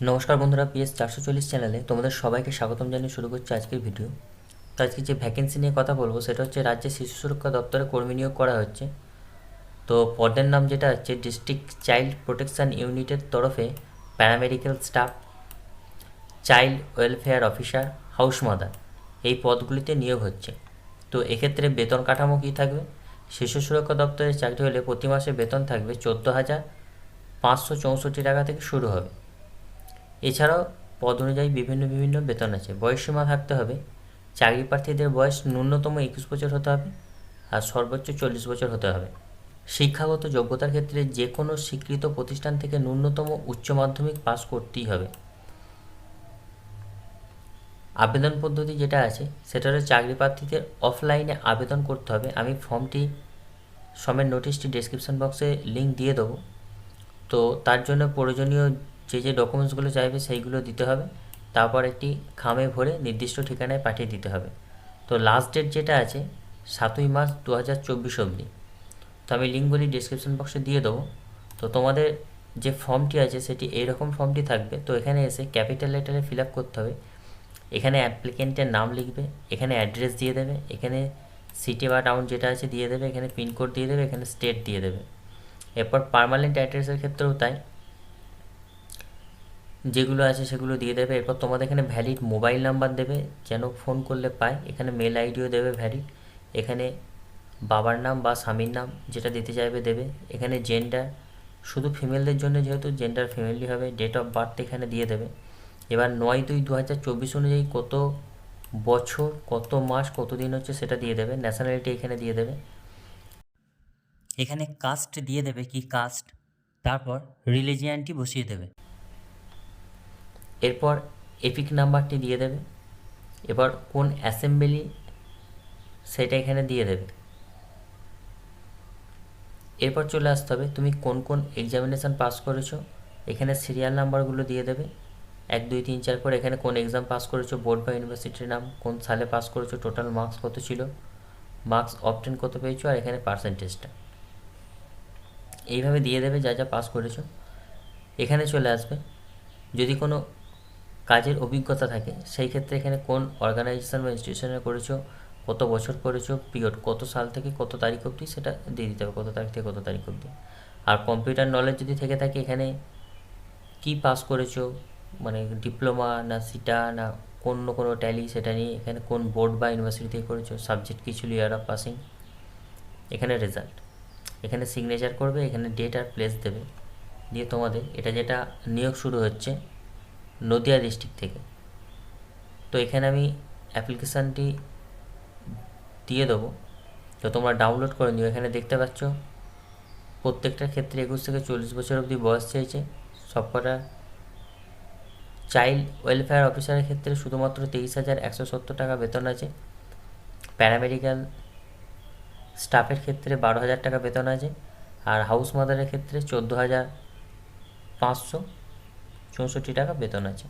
নমস্কার বন্ধুরা, পিএস চারশো চল্লিশ চ্যানেলে তোমাদের সবাইকে স্বাগতম জানিয়ে শুরু করছি আজকের ভিডিও। তো আজকে যে ভ্যাকেন্সি নিয়ে কথা বলব, সেটা হচ্ছে রাজ্যের শিশু সুরক্ষা দপ্তরে কর্মী নিয়োগ করা হচ্ছে। তো পদের নাম যেটা হচ্ছে ডিস্ট্রিক্ট চাইল্ড প্রোটেকশন ইউনিটের তরফে paramedical staff child welfare officer house mother এই পদগুলিতে নিয়োগ হচ্ছে। তো এক্ষেত্রে বেতন কাঠামো কী থাকবে? শিশু সুরক্ষা দপ্তরের চাকরি হলে প্রতি মাসে বেতন থাকবে চোদ্দ হাজার পাঁচশো চৌষট্টি টাকা থেকে শুরু হবে। এছাড়াও পদ অনুযায়ী বিভিন্ন বিভিন্ন বেতন আছে। বয়সসীমা থাকতে হবে। চাকরি প্রার্থীদের বয়স ন্যূনতম একুশ বছর হতে হবে আর সর্বোচ্চ চল্লিশ বছর হতে হবে। শিক্ষাগত যোগ্যতার ক্ষেত্রে যে কোনো স্বীকৃত প্রতিষ্ঠান থেকে ন্যূনতম উচ্চ মাধ্যমিক পাস করতেই হবে। আবেদন পদ্ধতি যেটা আছে, সেটা হলো চাকরি প্রার্থীদের অফলাইনে আবেদন করতে হবে। আমি ফর্মটি সমেত নোটিশটি ডেসক্রিপশন বক্সে লিঙ্ক দিয়ে দেবো। তো তার জন্য প্রয়োজনীয় যে যে ডকুমেন্টসগুলো চাইবে সেইগুলো দিতে হবে। তারপর একটি খামে ভরে নির্দিষ্ট ঠিকানায় পাঠিয়ে দিতে হবে। তো লাস্ট ডেট যেটা আছে, সাতই মার্চ দু হাজার চব্বিশ অবধি। তো আমি লিঙ্কগুলি ডিসক্রিপশন বক্সে দিয়ে দেবো। তো তোমাদের যে ফর্মটি আছে, সেটি এইরকম ফর্মটি থাকবে। তো এখানে এসে ক্যাপিটাল লেটারে ফিল আপ করতে হবে। এখানে অ্যাপ্লিকেন্টের নাম লিখবে, এখানে অ্যাড্রেস দিয়ে দেবে, এখানে সিটি বা টাউন যেটা আছে দিয়ে দেবে, এখানে পিনকোড দিয়ে দেবে, এখানে স্টেট দিয়ে দেবে। এরপর পার্মানেন্ট অ্যাড্রেসের ক্ষেত্রেও তাই। যেগুলো আছে সেগুলো দিয়ে দেবে। এরপর তোমাদের এখানে ভ্যালিড মোবাইল নাম্বার দেবে, যেন ফোন করলে পায়। এখানে মেল আইডিও দেবে ভ্যালিড এখানে বাবার নাম বা স্বামীর নাম যেটা দিতে চাইবে দেবে। এখানে জেন্ডার শুধু ফিমেলদের জন্য যেহেতু জেন্ডার ফিমেলই হবে ডেট অফ বার্থ এখানে দিয়ে দেবে। এবার নয় দুই দু হাজার চব্বিশ অনুযায়ী কত বছর, কত মাস কত দিন হচ্ছে সেটা দিয়ে দেবে। ন্যাশনালিটি এখানে দিয়ে দেবে। এখানে কাস্ট দিয়ে দেবে কি কাস্ট তারপর রিলিজিয়ানটি বসিয়ে দেবে। এরপর এপিক নাম্বারটি দিয়ে দেবে। এবার কোন অ্যাসেম্বলি সেটা এখানে দিয়ে দেবে। এরপর চলে আসতে হবে, তুমি কোন কোন এক্সামিনেশান পাস করেছ, এখানে সিরিয়াল নাম্বারগুলো দিয়ে দেবে। এক, দুই, তিন, চার করে এখানে কোন এক্সাম পাস করেছ বোর্ড বা ইউনিভার্সিটির নাম, কোন সালে পাস করেছ টোটাল মার্কস কত ছিল মার্কস অপটেন কত পেয়েছ, আর এখানে পার্সেন্টেজটা এইভাবে দিয়ে দেবে যা যা পাস করেছ। এখানে চলে আসবে, যদি কোনো কাজের অভিজ্ঞতা থাকে। সেই ক্ষেত্রে এখানে কোন অর্গানাইজেশন বা ইনস্টিটিউশনে করেছ, কত বছর করেছ পিরিয়ড কত সাল থেকে কত তারিখ অবধি সেটা দিয়ে দিতে হবে, কত তারিখ থেকে কত তারিখ অবধি। আর কম্পিউটার নলেজ যদি থেকে থাকে এখানে, কি পাস করেছ? মানে ডিপ্লোমা না সিটা না অন্য কোনো ট্যালি সেটা নিয়ে এখানে কোন বোর্ড বা ইউনিভার্সিটি থেকে করেছ? সাবজেক্ট কী ছিল ইয়ার অফ পাসিং এখানে রেজাল্ট এখানে সিগনেচার করবে, এখানে ডেট আর প্লেস দেবে। দিয়ে তোমাদের, এটা যেটা নিয়োগ শুরু হচ্ছে নদিয়া ডিস্ট্রিক্ট থেকে। তো এখানে আমি অ্যাপ্লিকেশানটি দিয়ে দেবো। তো তোমরা ডাউনলোড করে নিও। এখানে দেখতে পাচ্ছ প্রত্যেকটার ক্ষেত্রে একুশ থেকে চল্লিশ বছর অবধি বয়স চেয়েছে সবকটা চাইল্ড ওয়েলফেয়ার অফিসারের ক্ষেত্রে শুধুমাত্র তেইশ হাজার একশো সত্তর টাকা বেতন আছে। প্যারামেডিক্যাল স্টাফের ক্ষেত্রে বারো হাজার টাকা বেতন আছে। আর হাউস মাদারের ক্ষেত্রে চোদ্দ হাজার পাঁচশো। চৌষট্টি টাকা বেতন আছে।